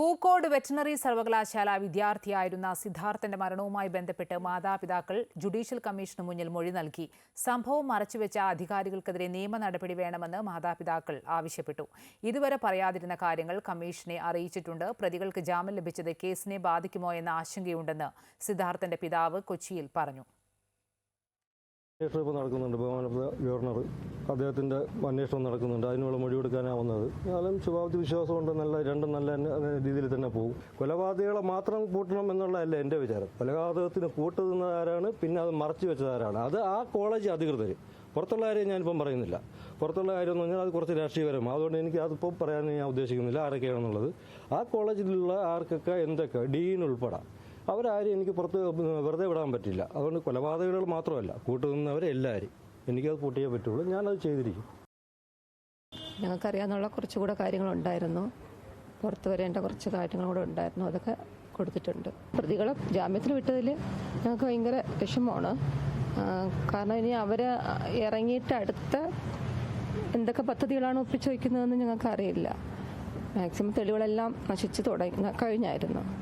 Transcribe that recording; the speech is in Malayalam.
പൂക്കോട് വെറ്റിനറി സർവകലാശാല വിദ്യാർത്ഥിയായിരുന്ന സിദ്ധാർത്ഥന്റെ മരണവുമായി ബന്ധപ്പെട്ട് മാതാപിതാക്കൾ ജുഡീഷ്യൽ കമ്മീഷന് മുന്നിൽ മൊഴി നൽകി. സംഭവം മറച്ചുവെച്ച അധികാരികൾക്കെതിരെ നിയമ നടപടി വേണമെന്ന് മാതാപിതാക്കൾ ആവശ്യപ്പെട്ടു. ഇതുവരെ പറയാതിരുന്ന കാര്യങ്ങൾ കമ്മീഷനെ അറിയിച്ചിട്ടുണ്ട്. പ്രതികൾക്ക് ജാമ്യം ലഭിച്ചത് കേസിനെ ബാധിക്കുമോ എന്ന ആശങ്കയുണ്ടെന്ന് സിദ്ധാർത്ഥന്റെ പിതാവ് കൊച്ചിയിൽ പറഞ്ഞു. അന്വേഷണം ഇപ്പോൾ നടക്കുന്നുണ്ട്. ബഹുമാനപ്പെട്ട ഗവർണർ അദ്ദേഹത്തിന്റെ അന്വേഷണം നടക്കുന്നുണ്ട്. അതിനുള്ള മൊഴി കൊടുക്കാനാണ് വന്നത് എന്നാലും ശുഭാപ്തി വിശ്വാസമുണ്ട് നല്ല രണ്ടും നല്ല രീതിയിൽ തന്നെ പോകും. കൊലപാതകളെ മാത്രം കൂട്ടണം എന്നുള്ളതല്ല എന്റെ വിചാരം. കൊലപാതകത്തിന് കൂട്ടുന്നതാരാണ് പിന്നെ അത് മറച്ചു വെച്ചതാരാണ് അത് ആ കോളേജ് അധികൃതർ പുറത്തുള്ള കാര്യം ഞാനിപ്പം പറയുന്നില്ല. പുറത്തുള്ള കാര്യം എന്ന് പറഞ്ഞാൽ അത് കുറച്ച് രാഷ്ട്രീയപരമാണ്. അതുകൊണ്ട് എനിക്ക് അതിപ്പോൾ പറയാൻ ഞാൻ ഉദ്ദേശിക്കുന്നില്ല ആരൊക്കെയാണെന്നുള്ളത്. ആ കോളേജിലുള്ള ആർക്കൊക്കെ എന്തൊക്കെ? ഡീൻ ഉൾപ്പെടെ. അവരാരും എനിക്ക് പുറത്ത് വെറുതെ വിടാൻ പറ്റില്ല. അതുകൊണ്ട് കൊലപാതകങ്ങൾ മാത്രമല്ല കൂട്ടുനിന്നവരെല്ലാവരും എനിക്കത് കൂട്ടിയേ പറ്റുള്ളൂ. ഞാനത് ചെയ്തിരിക്കും. ഞങ്ങൾക്കറിയാവുന്ന കുറച്ചുകൂടെ കാര്യങ്ങളുണ്ടായിരുന്നു. പുറത്ത് വരേണ്ട കുറച്ച് കാര്യങ്ങൾ കൂടെ ഉണ്ടായിരുന്നു. അതൊക്കെ കൊടുത്തിട്ടുണ്ട്. പ്രതികളെ ജാമ്യത്തിൽ വിട്ടതിൽ ഞങ്ങൾക്ക് ഭയങ്കര വിഷമമാണ്. കാരണം ഇനി അവർ ഇറങ്ങിയിട്ട് അടുത്ത എന്തൊക്കെ പദ്ധതികളാണ് ഒപ്പിച്ചു വയ്ക്കുന്നതെന്ന് ഞങ്ങൾക്ക് അറിയില്ല മാക്സിമം തെളിവുകളെല്ലാം നശിച്ചു തുടങ്ങി കഴിഞ്ഞായിരുന്നു.